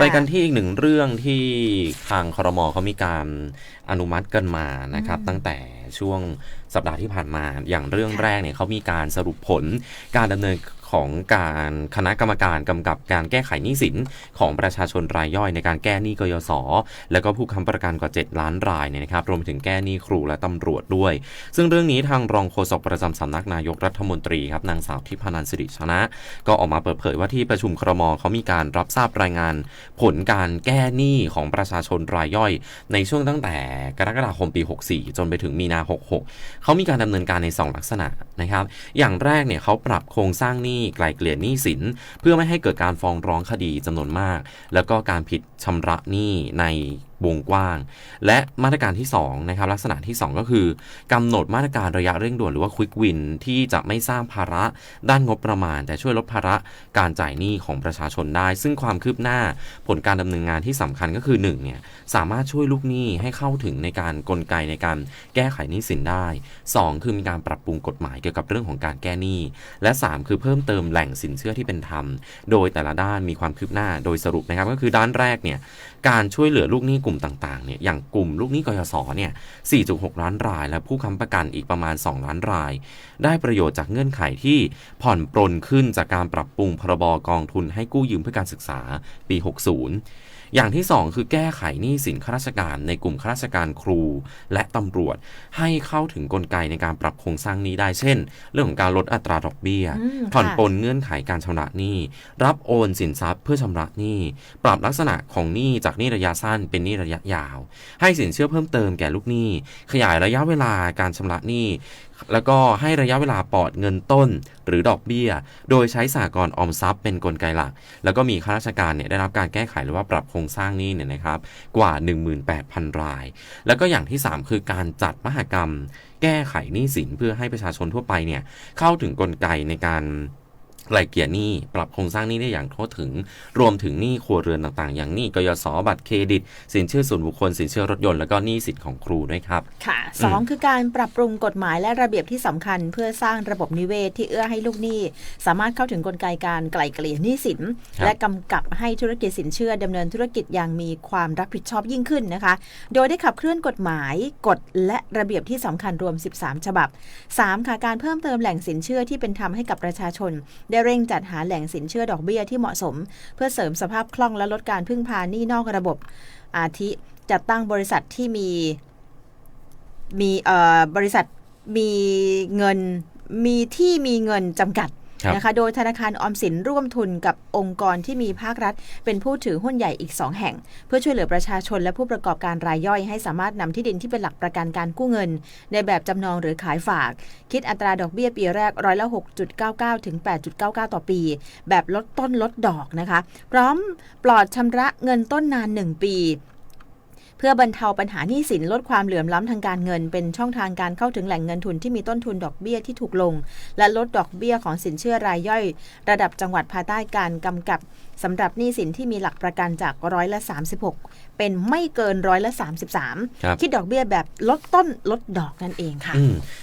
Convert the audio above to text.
ไปกันที่อีกหนึ่งเรื่องที่ทางครมเขามีการอนุมัติกันมานะครับ ตั้งแต่ช่วงสัปดาห์ที่ผ่านมาอย่างเรื่องค่ะแรกเนี่ยเขามีการสรุปผลการดำเนิน ของการคณะกรรมการกำกับการแก้ไขหนี้สินของประชาชนรายย่อยในการแก้หนี้กยศแล้วก็ผู้ค้ำประกันกว่า 7 ล้านรายเนี่ยนะครับรวมถึงแก้หนี้ครูและตำรวจด้วย ซึ่งเรื่องนี้ทางรองโฆษกประจำสำนักนายกรัฐมนตรีครับนางสาวทิพนันสิริชนะ ก็ออกมาเปิดเผยว่าที่ประชุมครมเขามีการรับทราบรายงาน ผลการแก้หนี้ของประชาชนรายย่อย ในช่วงตั้งแต่กรกฎาคมปี 64 จนไปถึงมีนา 66 เขามีการดำเนินการใน 2 ลักษณะนะครับ อย่างแรกเนี่ยเขาปรับโครงสร้างหนี้ไกลเกลี่ยหนี้สิน เพื่อไม่ให้เกิดการฟ้องร้องคดีจำนวนมาก แล้วก็การผิดชำระหนี้ในวงกว้าง และมาตรการที่2นะครับลักษณะที่ 2 ก็คือกำหนดมาตรการระยะเร่งด่วนหรือว่าควิกวินที่จะไม่สร้างภาระด้านงบประมาณ แต่ช่วยลดภาระการจ่ายหนี้ของประชาชนได้ ซึ่งความคืบหน้าผลการดำเนินงานที่สำคัญก็คือ1เนี่ยสามารถช่วยลูกหนี้ให้เข้าถึงในการกลไกในการแก้ไขหนี้สินได้ 2 คือมีการปรับปรุงกฎหมายเกี่ยวกับเรื่องของการแก้หนี้ และ 3 คือเพิ่มเติมแหล่งสินเชื่อที่เป็นธรรม โดยแต่ละด้านมีความคืบหน้าโดยสรุปนะครับก็คือด้านแรกเนี่ยการช่วยเหลือลูกหนี้กลุ่มต่างๆเนี่ยอย่างกลุ่มลูกหนี้กยศเนี่ย 4.6 ล้านราย และผู้ค้ำประกันอีกประมาณ 2 ล้านราย ได้ประโยชน์จากเงื่อนไขที่ผ่อนปรนขึ้นจากการปรับปรุงพรบกองทุนให้กู้ยืมเพื่อการศึกษาปี 60อย่างที่ 2 คือแก้ไขหนี้สินข้าราชการในกลุ่มข้าราชการครู และตำรวจให้เข้าถึงกลไกในการปรับโครงสร้างหนี้ได้เช่น เรื่องของการลดอัตราดอกเบี้ยอืมผ่อนค่ะปลนเงื่อนไขการชำระหนี้ รับโอนสินทรัพย์เพื่อชำระหนี้ ปรับลักษณะของหนี้จากหนี้ระยะสั้นเป็นหนี้ระยะยาว ให้สินเชื่อเพิ่มเติมแก่ลูกหนี้ ขยายระยะเวลาการชำระหนี้ แล้วก็ให้ระยะเวลาปลอดเงินต้นหรือดอกเบี้ย โดยใช้สากลออมทรัพย์เป็นกลไกหลัก แล้วก็มีข้าราชการเนี่ยได้รับการแก้ไขหรือว่าปรับโครงสร้างหนี้เนี่ยนะครับกว่า 18,000 ราย แล้วก็อย่างที่ 3 คือการจัดมหกรรม แก้ไขหนี้สินเพื่อให้ประชาชนทั่วไปเนี่ยเข้าถึงกลไกในการ ไกล่เกลี่ยหนี้ปรับโครงสร้างหนี้ได้อย่างทั่วถึง รวมถึงหนี้ครัวเรือนต่างๆ อย่างหนี้กยศบัตรเครดิต สินเชื่อส่วนบุคคลสินเชื่อรถยนต์แล้วก็หนี้สินของครูด้วยครับ ค่ะสองคือการปรับปรุงกฎหมายและระเบียบที่สำคัญ เพื่อสร้างระบบนิเวศที่เอื้อให้ลูกหนี้ สามารถเข้าถึงกลไกการไกล่เกลี่ยหนี้สินครับและกำกับให้ธุรกิจสินเชื่อดำเนินธุรกิจอย่างมีความรับผิดชอบยิ่งขึ้นนะคะ โดยได้ขับเคลื่อนกฎหมายกฎและระเบียบที่สำคัญรวม 13 ฉบับ 3. ค่ะการเพิ่มเติมแหล่งสินเชื่อที่เป็นธรรมให้กับประชาชนไได้เร่งจัดหาแหล่งสินเชื่อดอกเบี้ยที่เหมาะสม เพื่อเสริมสภาพคล่องและลดการพึ่งพาหนี้นอกระบบ อาทิจัดตั้งบริษัทที่มีมีเอ่อบริษัทมีเงินมีที่มีเงินจำกัด นะคะ โดยธนาคารออมสินร่วมทุนกับองค์กรที่มีภาครัฐ เป็นผู้ถือหุ้นใหญ่อีก 2 แห่ง เพื่อช่วยเหลือประชาชนและผู้ประกอบการรายย่อย ให้สามารถนำที่ดินที่เป็นหลักประกันการกู้เงิน ในแบบจำนองหรือขายฝาก คิดอัตราดอกเบี้ยปีแรกร้อยละ6.99ถึง8.99 ต่อปี แบบลดต้นลดดอกนะคะ พร้อมปลอดชำระเงินต้นนาน 1 ปี เพื่อบรรเทาปัญหาหนี้สินลดความเหลื่อมล้ำทางการเงิน เป็นช่องทางการเข้าถึงแหล่งเงินทุนที่มีต้นทุนดอกเบี้ยที่ถูกลง และลดดอกเบี้ยของสินเชื่อรายย่อย ระดับจังหวัดภายใต้การกำกับสำหรับหนี้สินที่มีหลักประกันจากร้อยละ 36 เป็นไม่เกินร้อยละครับ33 คิดดอกเบี้ยแบบลดต้นลดดอกนั่นเองค่ะอืม